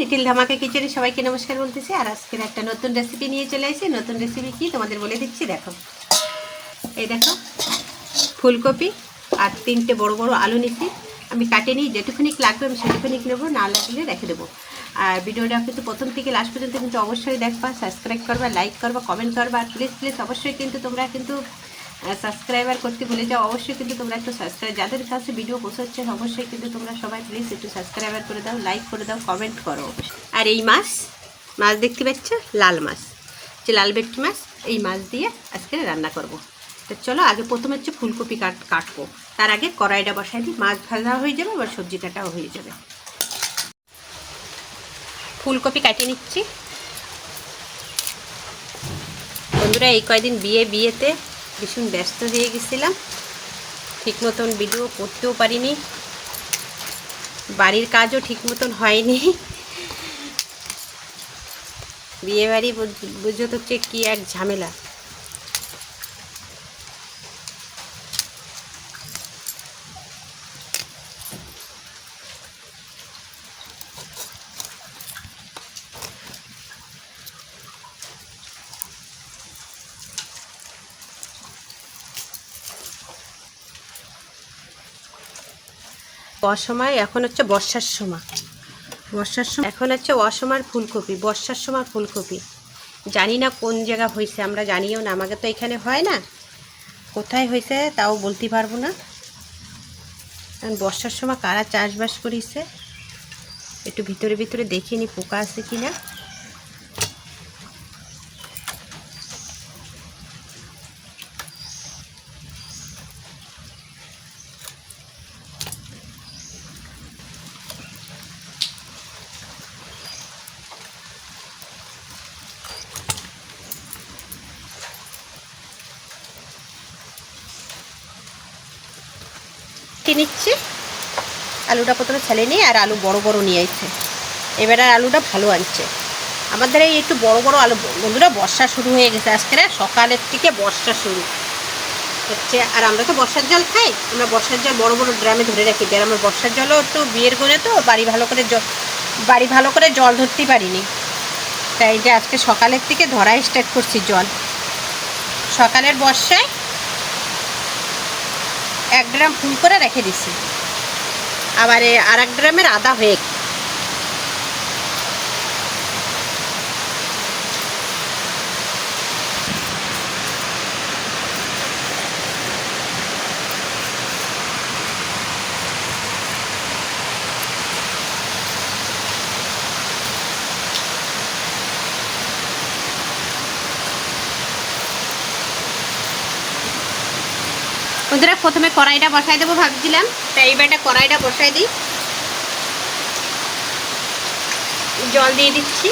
নিটিল ধামাকে কিচেনে সবাইকে নমস্কার বলতেছি। আর আজকের একটা নতুন রেসিপি নিয়ে চলে এসেছি নতুন রেসিপি কি তোমাদের বলে দিচ্ছি, দেখো। এই দেখো, ফুলকপি আর তিনটে বড় বড় আলু নিচ্ছি আমি কাটে নিই যেটুকুনি লাগবে আমি সেটুকুনি নেব, না লাগলে রেখে দেবো। আর ভিডিওটা কিন্তু প্রথম থেকে লাস্ট পর্যন্ত কিন্তু অবশ্যই দেখবা সাবস্ক্রাইব করবা লাইক করবা কমেন্ট করবা। প্লিজ প্লিজ অবশ্যই কিন্তু তোমরা কিন্তু সাবস্ক্রাইবার করতে ভুলে যাও, অবশ্যই কিন্তু তোমরা একটু সাবস্ক্রাইব যাদের কাছে ভিডিও পৌঁছাচ্ছে অবশ্যই কিন্তু তোমরা সবাই প্লিজ একটু সাবস্ক্রাইবার করে দাও লাইক করে দাও কমেন্ট করো। আর এই মাছ মাছ দেখতে পাচ্ছ? লাল মাছ। যে লাল ভেটকি মাছ, এই মাছ দিয়ে আজকে রান্না করব। তো চলো, আগে প্রথমে হচ্ছে ফুলকপি কাট কাটবো। তার আগে কড়াইটা বসাই দিই, মাছ ভাজা হয়ে যাবে আবার সবজি কাটাও হয়ে যাবে। ফুলকপি কাটিয়ে নিচ্ছি। বন্ধুরা, এই কয়দিন বিয়ে, বিয়েতে ভীষণ ব্যস্ত হয়ে গেছিলাম। ঠিক মতন ভিডিও করতেও পারিনি। বাড়ির কাজও ঠিক মতন হয়নি। বিয়েবাড়ি বাড়ি বুঝতে হচ্ছে কী এক ঝামেলা। অসময় এখন হচ্ছে বর্ষার সময় বর্ষার সময় এখন হচ্ছে অসময়ের ফুলকপি বর্ষার সময় ফুলকপি। জানি না কোন জায়গা হয়েছে আমরা জানিও না, আমাকে তো এখানে হয় না। কোথায় হয়েছে তাও বলতে পারব না। কারণ বর্ষার সময় কারা চাষবাস করেছে, একটু ভিতরে ভিতরে দেখিনি পোকা আছে কি না কেটে নিচ্ছি। আলুটা প্রথমে ছেলে নিয়ে আর আলু বড় বড় নিয়ে আসছে এবার আর আলুটা ভালো আনছে। আমাদের এই একটু বড় বড় আলু, বন্ধুরা বর্ষা শুরু হয়ে গেছে। আজকে না সকালের থেকে বর্ষা শুরু। হচ্ছে, আর আমরা তো বর্ষার জল খাই। আমরা বর্ষার জল বড় বড় ড্রামে ধরে রাখি। আর আমার বর্ষার জলও একটু বিয়ের করে তো বাড়ি ভালো করে জল বাড়ি ভালো করে জল ধরতে পারিনি। তাই যে আজকে সকালের থেকে ধরাই স্টার্ট করছি জল। সকালের বর্ষায় এক ড্রাম ফুল করে রেখে দিছি। আবার আর এক ড্রামের আদা হয়ে বন্ধুরা, প্রথমে কড়াইটা বসাই দেবো ভাবছিলাম তাই এইবারটা কড়াইটা বসাই দিই। জল দিয়ে দিচ্ছি।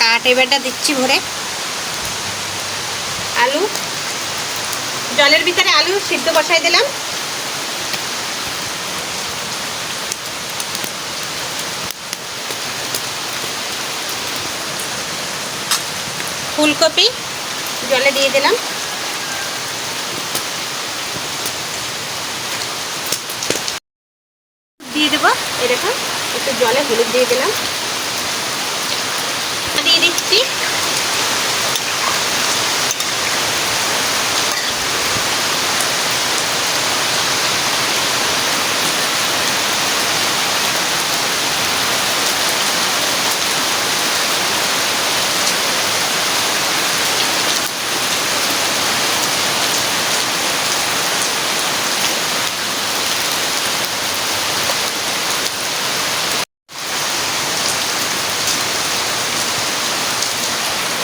কাঠ এবারটা দিচ্ছি ভরে। আলু, জলের ভিতরে আলু সিদ্ধ বসাই দিলাম। ফুলকপি জলে দিয়ে দিলাম। দিয়ে দেবো। এরকম একটু জলে হলুদ দিয়ে দিলাম। দিয়ে দিচ্ছি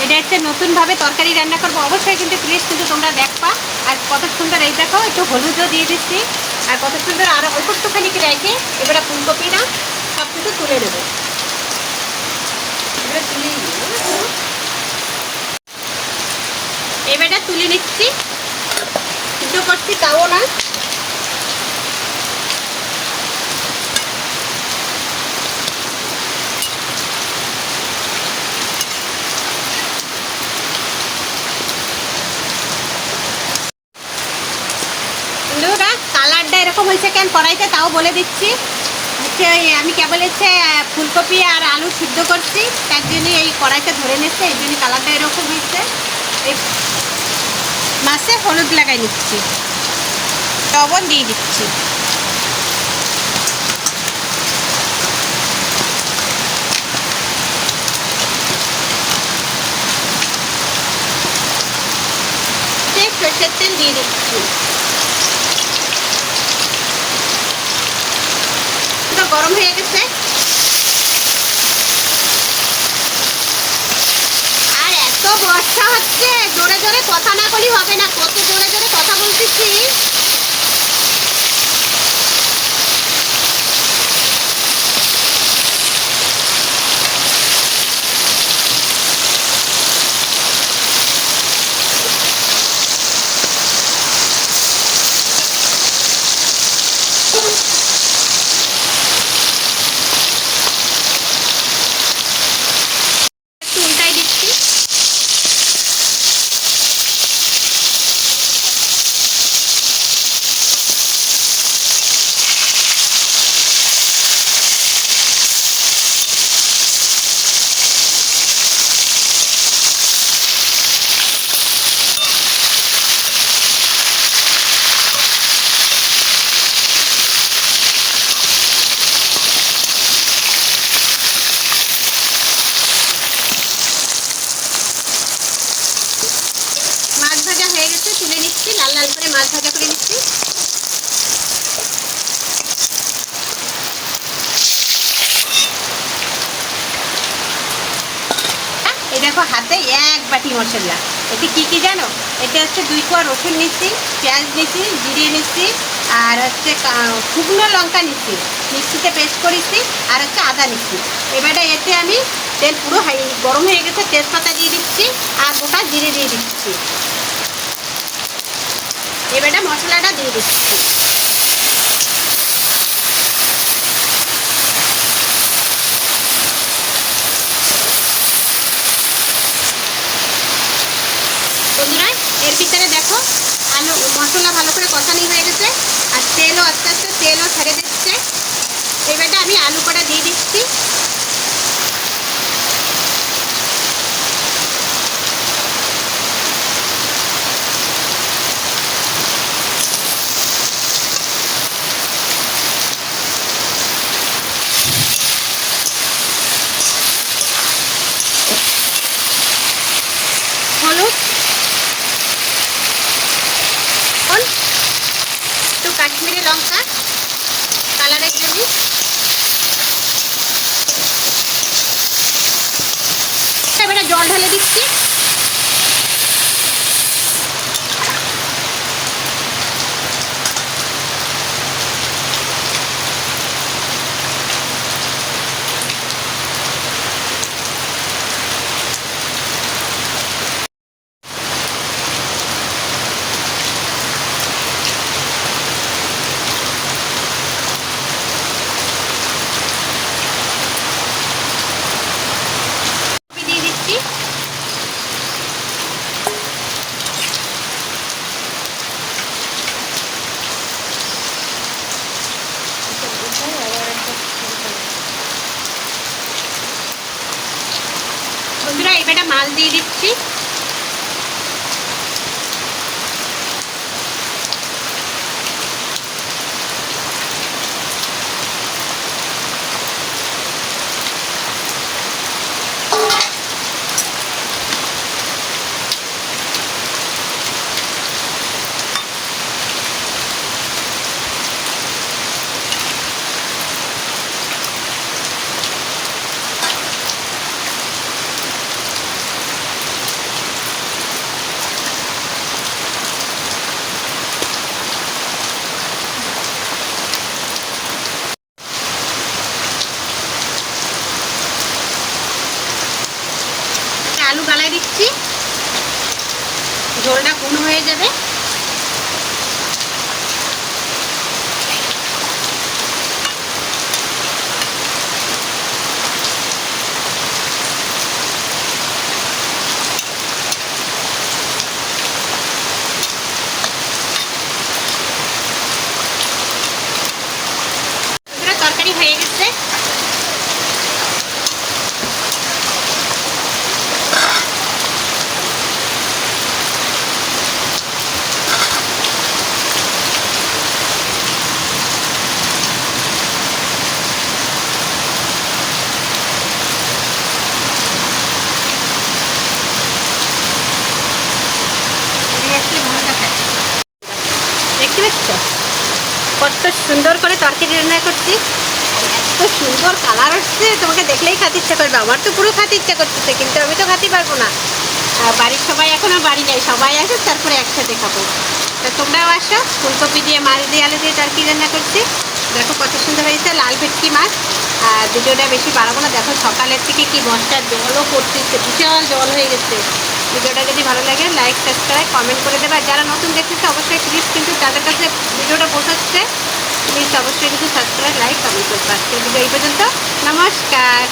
এটা হচ্ছে নতুনভাবে তরকারি রান্না করব। অবশ্যই কিন্তু প্লিজ কিন্তু তোমরা দেখবা। আর কত সুন্দর এই দেখো, একটু হলুদও দিয়ে দিচ্ছি। আর কত সুন্দর আরও অল্প একটুখানি রেখে এবারে ফুলকপি না সব কিছু তুলে দেবো এবারে তুলে এবারে তুলে নিচ্ছি সিদ্ধ করছি তাও না এরকম কেন? কড়াইতে তাও বলে দিচ্ছি। হচ্ছে আমি কেবল হচ্ছে ফুলকপি আর আলু সিদ্ধ করছি। তার জন্য এই কড়াইতে ধরে নিচ্ছে, এই জন্য কালারটা এরকম হয়েছে। মাছে হলুদ লাগাই নিচ্ছি। লবণ দিয়ে দিচ্ছি। তেল দিয়ে দিচ্ছি। গরম হয়ে গেছে। আর এত বর্ষা হচ্ছে, জোরে জোরে কথা না বলি, হবে না। কত জোরে জোরে কথা বলতেছি একটু উল্টাই দিচ্ছি মাছ ভাজা হয়ে গেছে তুলে লাল করে মাছ ভাজা করে নিচ্ছি। এই দেখো হাতে এক বাটি মশলা। এতে কি কি জানো? এটা হচ্ছে দুই কোয়া রসুন নিচ্ছি, পেঁয়াজ নিচ্ছি, জিরে নিচ্ছি, আর হচ্ছে শুকনো লঙ্কা নিচ্ছি। মিক্সিতে পেস্ট করেছি, আর হচ্ছে আদা নিচ্ছি। এবারে এতে আমি তেল পুরো হাই, গরম হয়ে গেছে, তেজপাতা দিয়ে দিচ্ছি, আর গোটা জিরে দিয়ে দিচ্ছি। এবারে মশলাটা দিয়ে দিচ্ছি। বন্ধুরা, এর ভিতরে দেখো আলু মশলা ভালো করে কষানি হয়ে গেছে, আর তেলও আস্তে আস্তে তেলও ছেড়ে দিচ্ছে। এবারে আমি আলু কটা দিয়ে দিচ্ছি হলুদ লবণ, একটু কাশ্মীরি লঙ্কা কালারের জন্য এবারে জল ঢেলে দিচ্ছি কপি দিয়ে দিচ্ছি বন্ধুরা এবারে দিয়ে দিচ্ছি আলু গালাই দিচ্ছি ঝোলটা কোন হয়ে যাবে টার্কি রান্না করছি। এত সুন্দর কালার হচ্ছে তোমাকে দেখলেই খাতে ইচ্ছা করবে। আমার তো পুরো খাতে ইচ্ছা করতেছে, কিন্তু আমি তো খাতে পারব না। বাড়ির সবাই এখনও বাড়ি নাই, সবাই আসে, তারপরে একসাথে খাব। তা তোমরাও আসো, ফুলকপি দিয়ে, মাছ দিয়ে, আলু দিয়ে টার্কি রান্না করছি। দেখো কত সুন্দর হয়েছে, লাল ভেটকি মাছ। আর ভিডিওটা বেশি বাড়াবো না, দেখো সকালের থেকে কি বর্ষার জলও পড়তেছে, বিশাল জল হয়ে গেছে। ভিডিওটা যদি ভালো লাগে লাইক সাবস্ক্রাইব কমেন্ট করে দেবে। যারা নতুন দেখতেছে, অবশ্যই প্লিজ কিন্তু যাদের কাছে ভিডিওটা পৌঁছাচ্ছে। প্লিজ অবশ্যই কিন্তু সাবস্ক্রাইব লাইক কমেন্ট করবে আজকের ভিডিও এই পর্যন্ত নমস্কার।